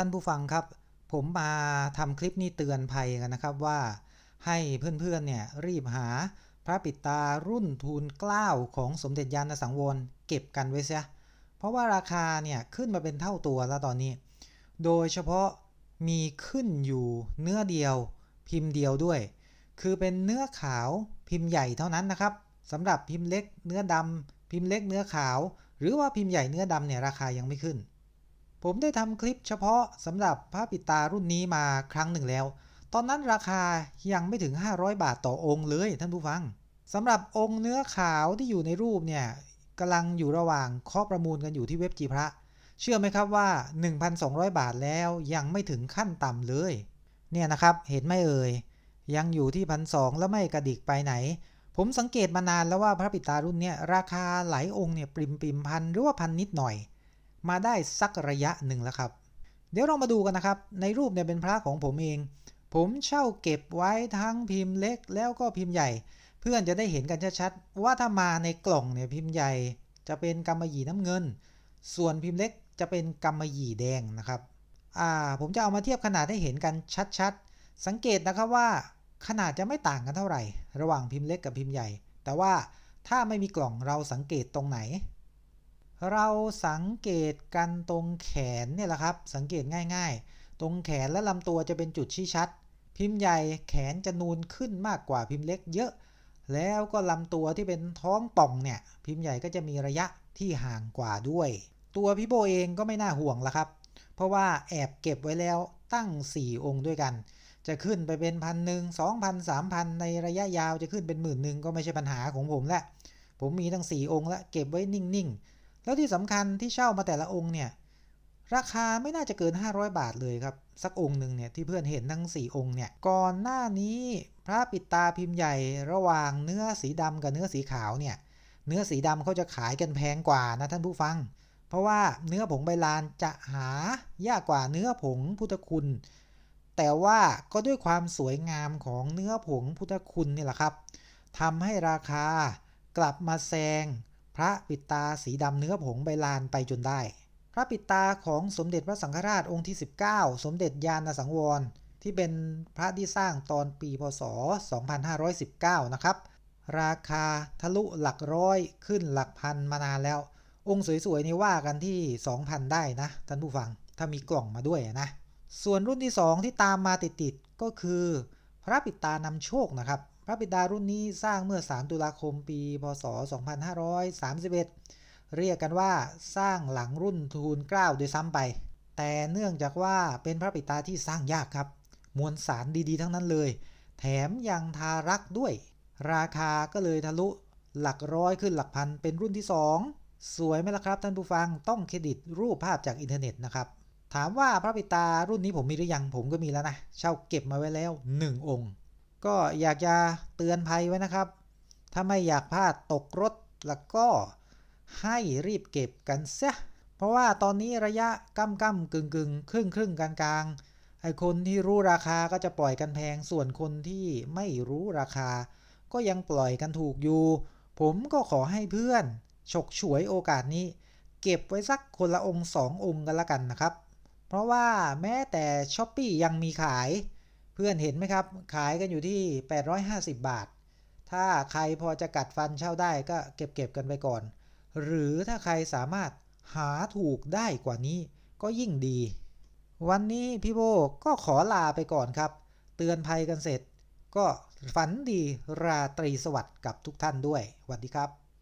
ท่านผู้ฟังครับ ผมมาทำคลิปนี้เตือนภัยกันนะครับว่า ให้เพื่อนๆเนี่ยรีบหาพระปิตารุ่นทูลเกล้าของสมเด็จยานสังวรเก็บกันไว้เสียเพราะว่าราคาเนี่ยขึ้นมาเป็นเท่าตัวแล้วตอนนี้ โดยเฉพาะมีขึ้นอยู่เนื้อเดียวพิมพ์เดียวด้วย คือเป็นเนื้อขาวพิมพ์ใหญ่เท่านั้นนะครับสำหรับพิมพ์เล็กเนื้อดำพิมพ์เล็กเนื้อขาว หรือว่าพิมพ์ใหญ่เนื้อดำเนี่ยราคายังไม่ขึ้น ผมได้ทำคลิปเฉพาะสำหรับพระปิดตารุ่นนี้มาครั้งหนึ่งแล้ว ตอนนั้นราคายังไม่ถึง 500 บาทต่อองค์เลยท่านผู้ฟังสำหรับองค์เนื้อขาวที่อยู่ในรูปเนี่ยกำลังอยู่ระหว่างข้อประมูลกันอยู่ที่เว็บจีพระ เชื่อไหมครับว่า 1,200 บาทแล้วยังไม่ถึงขั้นต่ำเลย เนี่ยนะครับเห็นไหมเอ่ย ยังอยู่ที่พันสองแล้วไม่กระดิกไปไหน ผมสังเกตมานานแล้วว่าพระปิดตารุ่นเนี้ยราคาหลายองค์เนี่ยปริมปริมพันหรือว่าพันนิดหน่อย มาได้สักระยะหนึ่งแล้วครับ เดี๋ยวเรามาดูกันนะครับ ในรูปเนี่ยเป็นพระของผมเอง ผมเช่าเก็บไว้ทั้งพิมพ์เล็กแล้วก็พิมพ์ใหญ่ เพื่อนจะได้เห็นกันชัดๆว่าถ้ามาในกล่องเนี่ยพิมพ์ใหญ่ จะเป็นกำมะหยี่น้ำเงิน ส่วนพิมพ์เล็กจะเป็นกำมะหยี่แดงนะครับอ่าผมจะเอามาเทียบขนาดให้เห็นกันชัดๆ สังเกตนะครับว่าขนาดจะไม่ต่างกันเท่าไหร่ ระหว่างพิมพ์เล็กกับพิมพ์ใหญ่ แต่ว่าถ้าไม่มีกล่องเราสังเกตตรงไหน เราสังเกตกันตรงแขนเนี่ยแหละครับ สังเกตง่ายๆ ตรงแขนและลำตัวจะเป็นจุดชี้ชัด พิมพ์ใหญ่แขนจะนูนขึ้นมากกว่าพิมพ์เล็กเยอะ แล้วก็ลำตัวที่เป็นท้องป่องเนี่ยพิมพ์ใหญ่ก็จะมีระยะที่ห่างกว่าด้วย ตัวพี่โบเองก็ไม่น่าห่วงละครับ เพราะว่าแอบเก็บไว้แล้วตั้ง 4 องค์ด้วยกัน จะขึ้นไปเป็นพันหนึ่งสองพันสามพันในระยะยาวจะขึ้นเป็นหมื่นหนึ่งก็ไม่ใช่ปัญหาของผมแหละผมมีทั้ง 4 องค์แล้วเก็บไว้นิ่งๆ แล้วที่สำคัญที่เช่ามาแต่ละองค์เนี่ยราคาไม่น่าจะเกิน 500 บาทเลยครับ สักองค์หนึ่งเนี่ยที่เพื่อนเห็นทั้ง 4 องค์เนี่ยก่อนหน้านี้พระปิดตาพิมพ์ใหญ่ระหว่างเนื้อสีดำกับเนื้อสีขาวเนี่ยเนื้อสีดำเขาจะขายกันแพงกว่านะท่านผู้ฟัง เพราะว่าเนื้อผงใบลานจะหายากกว่าเนื้อผงพุทธคุณ แต่ว่าก็ด้วยความสวยงามของเนื้อผงพุทธคุณนี่แหละครับทำให้ราคากลับมาแซง พระปิดตาสีดำเนื้อผงใบลานไปจนได้ พระปิดตาของสมเด็จพระสังฆราชองค์ที่ 19 สมเด็จยานสังวร ที่เป็นพระที่สร้างตอนปีพศ 2519 นะครับ ราคาทะลุหลักร้อยขึ้นหลักพันมานานแล้ว องค์สวยๆนี่ว่ากันที่ 2,000 ได้นะท่านผู้ฟังถ้ามีกล่องมาด้วยนะ ส่วนรุ่นที่ 2 ที่ตามมาติดๆก็คือ พระปิดตานำโชคนะครับ พระปิดตารุ่นนี้สร้างเมื่อ 3 ตุลาคมปี พศ 2531 เรียกกันว่าสร้างหลังรุ่นทูลเกล้าโดยซ้ำไป แต่เนื่องจากว่าเป็นพระปิดตาที่สร้างยากครับ มวลสารดีๆ ทั้งนั้นเลย แถมยังทารักด้วย ราคาก็เลยทะลุหลักร้อยขึ้นหลักพันเป็นรุ่นที่ 2 สวยไหมล่ะครับท่านผู้ฟังต้องเครดิตรูปภาพจากอินเทอร์เน็ตนะครับถามว่าพระปิตารุ่นนี้ผมมีหรือยังผมก็มีแล้วนะเช่าเก็บมาไว้แล้ว 1 องค์ ก็อยากจะเตือนภัยไว้นะครับ ถ้าไม่อยากพลาดตกรถแล้วก็ให้รีบเก็บกันเสียเพราะว่าตอนนี้ระยะก้ำก้ำกึ่งกึ่งครึ่งครึ่งกลางกลางไอคนที่รู้ราคาก็จะปล่อยกันแพง ส่วนคนที่ไม่รู้ราคา ก็ยังปล่อยกันถูกอยู่ ผมก็ขอให้เพื่อน ฉกฉวยโอกาสนี้ เก็บไว้สักคนละองค์สององค์กันละกันนะครับ เพราะว่าแม้แต่ช้อปปียังมีขาย เพื่อนเห็นไหมครับ ขายกันอยู่ที่ 850 บาท ถ้าใครพอจะกัดฟันเช่าได้ก็เก็บเก็บกันไปก่อน หรือถ้าใครสามารถหาถูกได้กว่านี้ก็ยิ่งดี วันนี้พี่โบก็ขอลาไปก่อนครับ เตือนภัยกันเสร็จ ก็ฝันดีราตรีสวัสดิ์กับทุกท่านด้วยสวัสดีครับ